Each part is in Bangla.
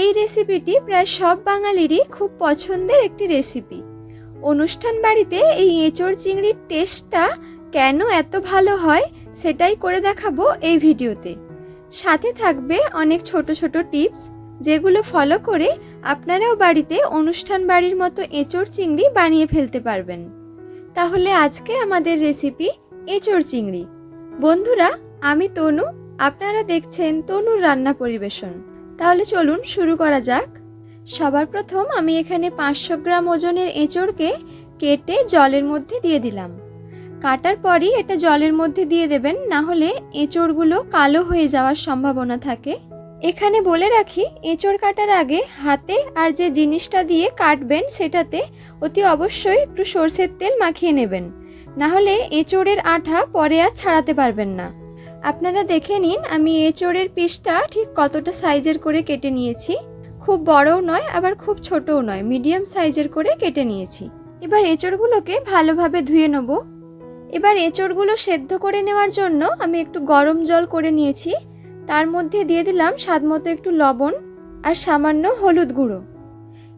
এই রেসিপিটি প্রায় সব বাঙালিরই খুব পছন্দের একটি রেসিপি অনুষ্ঠান বাড়িতে এই এঁচড় চিংড়ির টেস্টটা কেন এত ভালো হয় সেটাই করে দেখাবো এই ভিডিওতে। সাথে থাকবে অনেক ছোট ছোট টিপস যেগুলো ফলো করে আপনারাও বাড়িতে অনুষ্ঠান বাড়ির মতো এঁচড় চিংড়ি বানিয়ে ফেলতে পারবেন। তাহলে আজকে আমাদের রেসিপি এঁচড় চিংড়ি। বন্ধুরা, আমি তনু, আপনারা দেখছেন তনুর রান্না পরিবেশন। তাহলে চলুন শুরু করা যাক। সবার প্রথম আমি এখানে পাঁচশো গ্রাম ওজনের এঁচড়কে কেটে জলের মধ্যে দিয়ে দিলাম। কাটার পরই এটা জলের মধ্যে দিয়ে দেবেন, না হলে এঁচড়গুলো কালো হয়ে যাওয়ার সম্ভাবনা থাকে। এখানে বলে রাখি, এঁচড় কাটার আগে হাতে আর যে জিনিসটা দিয়ে কাটবেন সেটাতে অতি অবশ্যই একটু সর্ষের তেল মাখিয়ে নেবেন। না হলে এঁচড়ের আঠা পরে আর ছাড়াতে পারবেন না। আপনারা দেখে নিন আমি এঁচড়ের পিসটা ঠিক কতটা সাইজের করে কেটে নিয়েছি। খুব বড়ও নয়, আবার খুব ছোটও নয়, মিডিয়াম সাইজের করে কেটে নিয়েছি। এবার এঁচড়গুলোকে ভালোভাবে ধুয়ে নেব। এবার এঁচড়গুলো সেদ্ধ করে নেওয়ার জন্য আমি একটু গরম জল করে নিয়েছি। তার মধ্যে দিয়ে দিলাম স্বাদমতো একটু লবণ আর সামান্য হলুদ গুঁড়ো।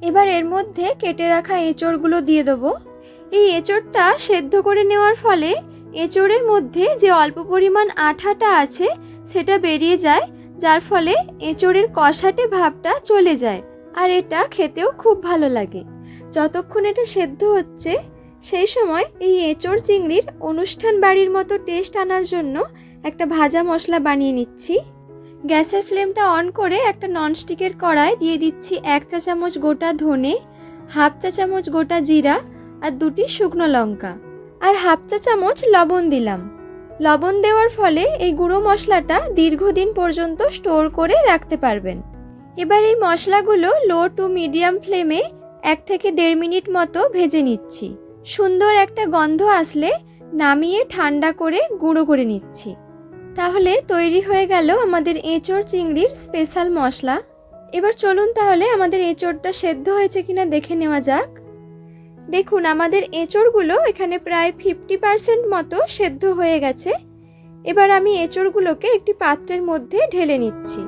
এবার এর মধ্যে কেটে রাখা এঁচড়গুলো দিয়ে দেবো। এই এঁচড়টা সেদ্ধ করে নেওয়ার ফলে এঁচড়ের মধ্যে যে অল্প পরিমাণ আঠাটা আছে, সেটা বেরিয়ে যায়, যার ফলে এঁচড়ের কষাটে ভাবটা চলে যায়, আর এটা খেতেও খুব ভালো লাগে। যতক্ষণ এটা সেদ্ধ হচ্ছে, সেই সময় এই এঁচড় চিংড়ির অনুষ্ঠান বাড়ির মতো টেস্ট আনার জন্য একটা ভাজা মশলা বানিয়ে নিচ্ছি। গ্যাসের ফ্লেমটা অন করে একটা ননস্টিকের কড়াই দিয়ে দিচ্ছি এক চা চামচ গোটা ধনে, হাফ চা চামচ গোটা জিরা, আর দুটি শুকনো লঙ্কা। আর হাফ চা চামচ লবণ দিলাম। লবণ দেওয়ার ফলে এই গুঁড়ো মশলাটা দীর্ঘদিন পর্যন্ত স্টোর করে রাখতে পারবেন। এবার এই মশলাগুলো লো টু মিডিয়াম ফ্লেমে এক থেকে দেড় মিনিট মতো ভেজে নিচ্ছি। সুন্দর একটা গন্ধ আসলে নামিয়ে ঠান্ডা করে গুঁড়ো করে নিচ্ছি। তাহলে তৈরি হয়ে গেল আমাদের এঁচড় চিংড়ির স্পেশাল মশলা। এবার চলুন তাহলে আমাদের এঁচড়টা সেদ্ধ হয়েছে কিনা দেখে নেওয়া যাক। দেখুন, আমাদের এঁচড়গুলো এখানে প্রায় ফিফটি পার্সেন্ট মতো সেদ্ধ হয়ে গেছে। এবার আমি এঁচড়গুলোকে একটি পাত্রের মধ্যে ঢেলে নিচ্ছি।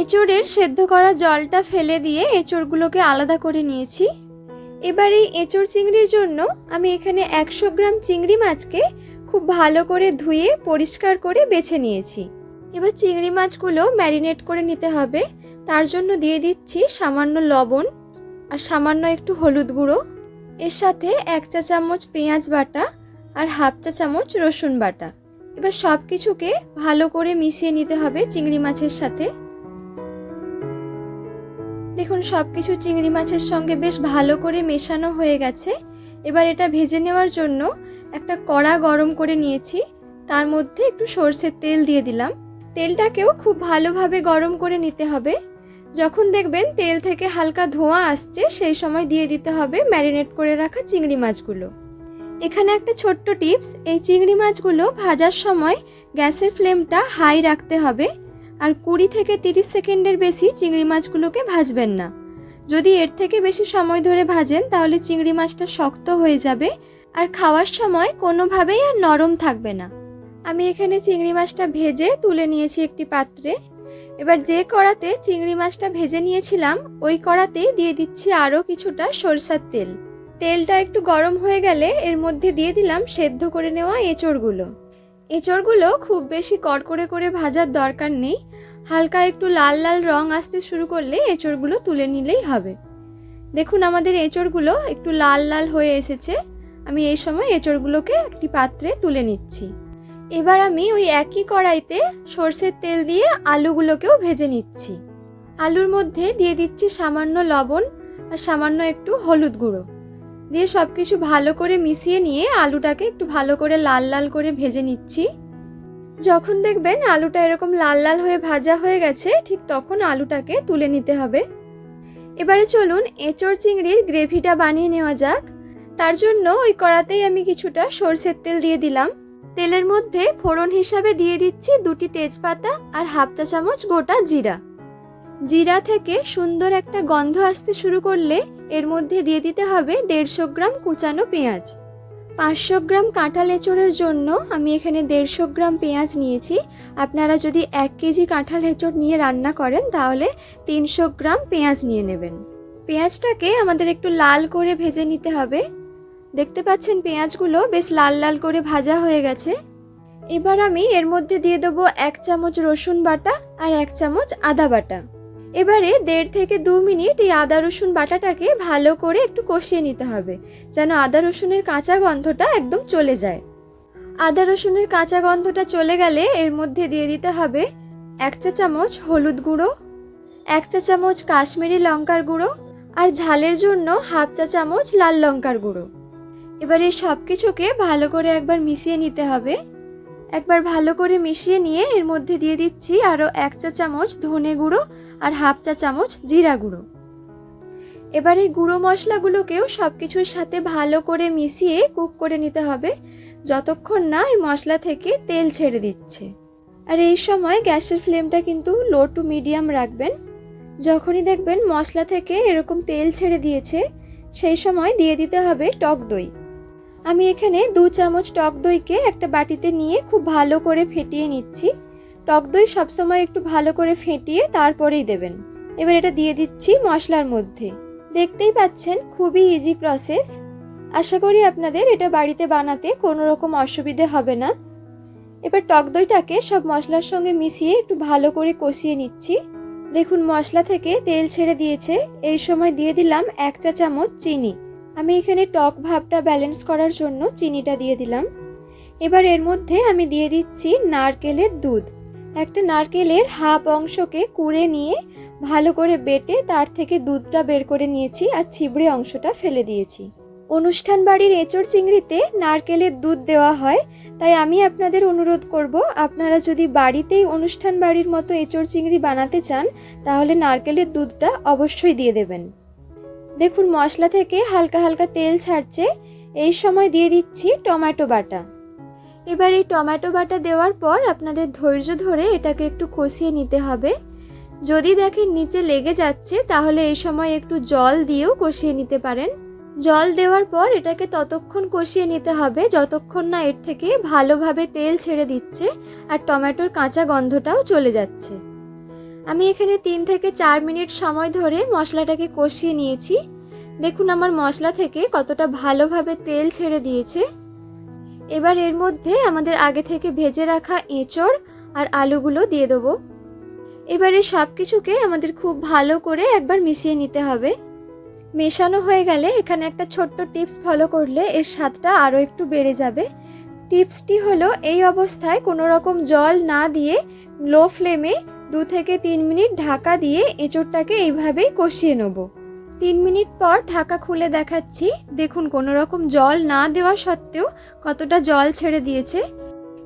এঁচড়ের সেদ্ধ করা জলটা ফেলে দিয়ে এঁচড়গুলোকে আলাদা করে নিয়েছি। এবার এই এঁচড় চিংড়ির জন্য আমি এখানে একশো গ্রাম চিংড়ি মাছকে খুব ভালো করে ধুয়ে পরিষ্কার করে বেছে নিয়েছি। এবার চিংড়ি মাছগুলো ম্যারিনেট করে নিতে হবে। তার জন্য দিয়ে দিচ্ছি সামান্য লবণ আর সামান্য একটু হলুদ গুঁড়ো। এর সাথে এক চা চামচ পেঁয়াজ বাটা আর হাফ চা চামচ রসুন বাটা। এবার সব কিছুকে ভালো করে মিশিয়ে নিতে হবে চিংড়ি মাছের সাথে। দেখুন সব কিছু চিংড়ি মাছের সঙ্গে বেশ ভালো করে মেশানো হয়ে গেছে। এবার এটা ভেজে নেওয়ার জন্য একটা কড়া গরম করে নিয়েছি। তার মধ্যে একটু সর্ষের তেল দিয়ে দিলাম। তেলটাকেও খুব ভালোভাবে গরম করে নিতে হবে। যখন দেখবেন তেল থেকে হালকা ধোঁয়া আসছে, সেই সময় দিয়ে দিতে হবে ম্যারিনেট করে রাখা চিংড়ি মাছগুলো। এখানে একটা ছোট্ট টিপস, এই চিংড়ি মাছগুলো ভাজার সময় গ্যাসের ফ্লেমটা হাই রাখতে হবে আর কুড়ি থেকে তিরিশ সেকেন্ডের বেশি চিংড়ি মাছগুলোকে ভাজবেন না। যদি এর থেকে বেশি সময় ধরে ভাজেন, তাহলে চিংড়ি মাছটা শক্ত হয়ে যাবে আর খাওয়ার সময় কোনোভাবেই আর নরম থাকবে না। আমি এখানে চিংড়ি মাছটা ভেজে তুলে নিয়েছি একটি পাত্রে। এবার যে কড়াতে চিংড়ি মাছটা ভেজে নিয়েছিলাম, ওই কড়াতেই দিয়ে দিচ্ছি আরও কিছুটা সরষার তেল। তেলটা একটু গরম হয়ে গেলে এর মধ্যে দিয়ে দিলাম সেদ্ধ করে নেওয়া এঁচড়গুলো। এঁচড়গুলো খুব বেশি কড়কড়ে করে ভাজার দরকার নেই, হালকা একটু লাল লাল রং আসতে শুরু করলে এঁচড়গুলো তুলে নিলেই হবে। দেখুন আমাদের এঁচড়গুলো একটু লাল লাল হয়ে এসেছে, আমি এই সময় এঁচড়গুলোকে একটি পাত্রে তুলে নিচ্ছি। এবার আমি ওই একই কড়াইতে সর্ষের তেল দিয়ে আলুগুলোকেও ভেজে নিচ্ছি। আলুর মধ্যে দিয়ে দিচ্ছি সামান্য লবণ আর সামান্য একটু হলুদ গুঁড়ো। দিয়ে সব কিছু ভালো করে মিশিয়ে নিয়ে আলুটাকে একটু ভালো করে লাল লাল করে ভেজে নিচ্ছি। যখন দেখবেন আলুটা এরকম লাল লাল হয়ে ভাজা হয়ে গেছে, ঠিক তখন আলুটাকে তুলে নিতে হবে। এবারে চলুন এঁচড় চিংড়ির গ্রেভিটা বানিয়ে নেওয়া যাক। তার জন্য ওই কড়াতেই আমি কিছুটা সর্ষের তেল দিয়ে দিলাম। তেলের মধ্যে ফোড়ন হিসাবে দিয়ে দিচ্ছি দুটি তেজপাতা আর হাফ চা চামচ গোটা জিরা। জিরা থেকে সুন্দর একটা গন্ধ আসতে শুরু করলে এর মধ্যে দিয়ে দিতে হবে দেড়শো গ্রাম কুচানো পেঁয়াজ। পাঁচশো গ্রাম কাঁঠাল এঁচড়ের জন্য আমি এখানে দেড়শো গ্রাম পেঁয়াজ নিয়েছি। আপনারা যদি এক কেজি কাঁঠাল এঁচড় নিয়ে রান্না করেন তাহলে তিনশো গ্রাম পেঁয়াজ নিয়ে নেবেন। পেঁয়াজটাকে আমাদের একটু লাল করে ভেজে নিতে হবে। দেখতে পাচ্ছেন পেঁয়াজগুলো বেশ লাল লাল করে ভাজা হয়ে গেছে। এবার আমি এর মধ্যে দিয়ে দেবো এক চামচ রসুন বাটা আর এক চামচ আদা বাটা। এবারে দেড় থেকে দু মিনিট এই আদা রসুন বাটাটাকে ভালো করে একটু কষিয়ে নিতে হবে, যেন আদা রসুনের কাঁচা গন্ধটা একদম চলে যায়। আদা রসুনের কাঁচা গন্ধটা চলে গেলে এর মধ্যে দিয়ে দিতে হবে এক চা চামচ হলুদ গুঁড়ো, এক চা চামচ কাশ্মীরি লঙ্কার গুঁড়ো আর ঝালের জন্য হাফ চা চামচ লাল লঙ্কার গুঁড়ো। এবার এই সব কিছুকে ভালো করে একবার মিশিয়ে নিতে হবে। একবার ভালো করে মিশিয়ে নিয়ে এর মধ্যে দিয়ে দিচ্ছি আরও এক চা চামচ ধনে গুঁড়ো আর হাফ চা চামচ জিরা গুঁড়ো। এবার এই গুঁড়ো মশলাগুলোকেও সব কিছুর সাথে ভালো করে মিশিয়ে কুক করে নিতে হবে, যতক্ষণ না এই মশলা থেকে তেল ছেড়ে দিচ্ছে। আর এই সময় গ্যাসের ফ্লেমটা কিন্তু লো টু মিডিয়াম রাখবেন। যখনই দেখবেন মশলা থেকে এরকম তেল ছেড়ে দিয়েছে, সেই সময় দিয়ে দিতে হবে টক দই। আমি এখানে দু চামচ টক দইকে একটা বাটিতে নিয়ে খুব ভালো করে ফেটিয়ে নিচ্ছি। টক দই সবসময় একটু ভালো করে ফেটিয়ে তারপরেই দেবেন। এবার এটা দিয়ে দিচ্ছি মশলার মধ্যে। দেখতেই পাচ্ছেন, খুবই ইজি প্রসেস আশা করি আপনাদের এটা বাড়িতে বানাতে কোনো রকম অসুবিধে হবে না। এবার টক দইটাকে সব মশলার সঙ্গে মিশিয়ে একটু ভালো করে কষিয়ে নিচ্ছি। দেখুন, মশলা থেকে তেল ছেড়ে দিয়েছে। এই সময় দিয়ে দিলাম এক চা চামচ চিনি। আমি এখানে টক ভাবটা ব্যালেন্স করার জন্য চিনিটা দিয়ে দিলাম। এবার এর মধ্যে আমি দিয়ে দিচ্ছি নারকেলের দুধ। একটা নারকেলের হাফ অংশকে কুড়ে নিয়ে ভালো করে বেটে তার থেকে দুধটা বের করে নিয়েছি আর ছিবড়ে অংশটা ফেলে দিয়েছি। অনুষ্ঠান বাড়ির এঁচড় চিংড়িতে নারকেলের দুধ দেওয়া হয়, তাই আমি আপনাদের অনুরোধ করব, আপনারা যদি বাড়িতেই অনুষ্ঠান বাড়ির মতো এঁচড় চিংড়ি বানাতে চান, তাহলে নারকেলের দুধটা অবশ্যই দিয়ে দেবেন। দেখুন মশলা থেকে হালকা হালকা তেল ছাড়ছে। এই সময় দিয়ে দিচ্ছি টমেটো বাটা। এবার এই টমেটো বাটা দেওয়ার পর আপনাদের ধৈর্য ধরে এটাকে একটু কষিয়ে নিতে হবে। যদি দেখেন নিচে লেগে যাচ্ছে, তাহলে এই সময় একটু জল দিয়েও কষিয়ে নিতে পারেন। জল দেওয়ার পর এটাকে ততক্ষণ কষিয়ে নিতে হবে, যতক্ষণ না এর থেকে ভালোভাবে তেল ছেড়ে দিচ্ছে আর টমেটোর কাঁচা গন্ধটাও চলে যাচ্ছে। আমি এখানে তিন থেকে চার মিনিট সময় ধরে মশলাটাকে কষিয়ে নিয়েছি। দেখুন আমার মশলা থেকে কতটা ভালোভাবে তেল ছেড়ে দিয়েছে। এবার এর মধ্যে আমাদের আগে থেকে ভেজে রাখা এঁচড় আর আলুগুলো দিয়ে দেবো। এবারে সব কিছুকে আমাদের খুব ভালো করে একবার মিশিয়ে নিতে হবে। মেশানো হয়ে গেলে এখানে একটা ছোট্ট টিপস ফলো করলে এর স্বাদটা আরও একটু বেড়ে যাবে। টিপসটি হলো, এই অবস্থায় কোনো রকম জল না দিয়ে লো ফ্লেমে দু থেকে তিন মিনিট ঢাকা দিয়ে এঁচড়টাকে এইভাবেই কষিয়ে নেব। তিন মিনিট পর ঢাকা খুলে দেখাচ্ছি। দেখুন, কোনো রকম জল না দেওয়া সত্ত্বেও কতটা জল ছেড়ে দিয়েছে।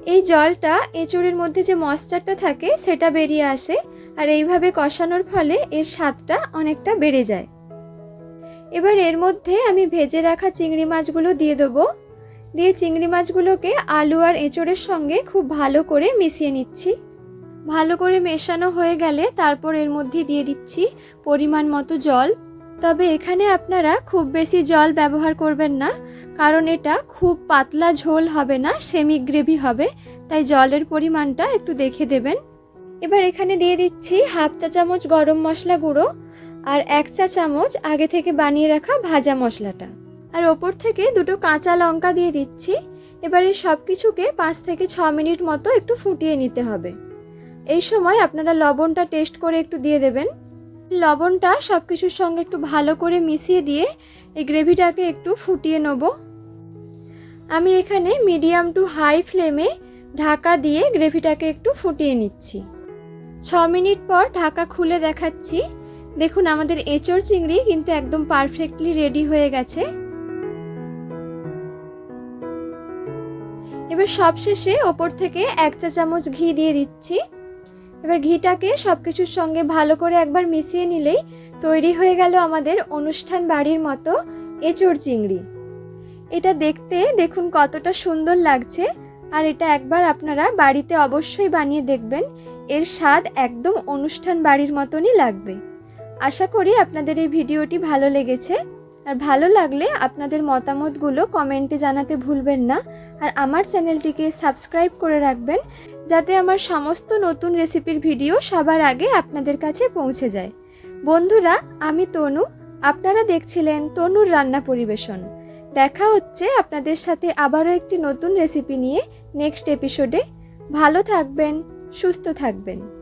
এই জলটা এঁচড়ের মধ্যে যে ময়েশ্চারটা থাকে, সেটা বেরিয়ে আসে আর এইভাবে কষানোর ফলে এর স্বাদটা অনেকটা বেড়ে যায়। এবার এর মধ্যে আমি ভেজে রাখা চিংড়ি মাছগুলো দিয়ে দেবো। দিয়ে চিংড়ি মাছগুলোকে আলু আর এঁচড়ের সঙ্গে খুব ভালো করে মিশিয়ে নিচ্ছি। ভালো করে মেশানো হয়ে গেলে তারপর এর মধ্যে দিয়ে দিচ্ছি পরিমাণ মতো জল। তবে এখানে আপনারা খুব বেশি জল ব্যবহার করবেন না, কারণ এটা খুব পাতলা ঝোল হবে না সেমি গ্রেভি হবে, তাই জলের পরিমাণটা একটু দেখে দেবেন। এবার এখানে দিয়ে দিচ্ছি হাফ চা চামচ গরম মশলা গুঁড়ো আর এক চা চামচ আগে থেকে বানিয়ে রাখা ভাজা মশলাটা। আর ওপর থেকে দুটো কাঁচা লঙ্কা দিয়ে দিচ্ছি। এবার সব কিছুকে পাঁচ থেকে ছ মিনিট মতো একটু ফুটিয়ে নিতে হবে। এই সময় আপনারা লবণটা টেস্ট করে একটু দিয়ে দেবেন। লবণটা সব কিছুর সঙ্গে একটু ভালো করে মিশিয়ে দিয়ে এই গ্রেভিটাকে একটু ফুটিয়ে নেব। আমি এখানে মিডিয়াম টু হাই ফ্লেমে ঢাকা দিয়ে গ্রেভিটাকে একটু ফুটিয়ে নিচ্ছি। ছ মিনিট পর ঢাকা খুলে দেখাচ্ছি। দেখুন, আমাদের এঁচড় চিংড়ি কিন্তু একদম পারফেক্টলি রেডি হয়ে গেছে। এবার সবশেষে ওপর থেকে এক চা চামচ ঘি দিয়ে দিচ্ছি। এবার ঘিটাকে সব কিছুর সঙ্গে ভালো করে একবার মিশিয়ে নিলেই তৈরি হয়ে গেল আমাদের অনুষ্ঠান বাড়ির মতো এঁচড় চিংড়ি। এটা দেখতে দেখুন কতটা সুন্দর লাগছে, আর এটা একবার আপনারা বাড়িতে অবশ্যই বানিয়ে দেখবেন, এর স্বাদ একদম অনুষ্ঠান বাড়ির মতনই লাগবে। আশা করি আপনাদের এই ভিডিওটি ভালো লেগেছে। আর ভালো লাগলে আপনাদের মতামতগুলো কমেন্টে জানাতে ভুলবেন না। আর আমার চ্যানেলটিকে সাবস্ক্রাইব করে রাখবেন, যাতে আমার সমস্ত নতুন রেসিপির ভিডিও সবার আগে আপনাদের কাছে পৌঁছে যায়। বন্ধুরা, আমি তনু। আপনারা দেখছিলেন তনুর রান্না পরিবেশন। দেখা হচ্ছে আপনাদের সাথে আবারও একটি নতুন রেসিপি নিয়ে নেক্সট এপিসোডে ভালো থাকবেন, সুস্থ থাকবেন।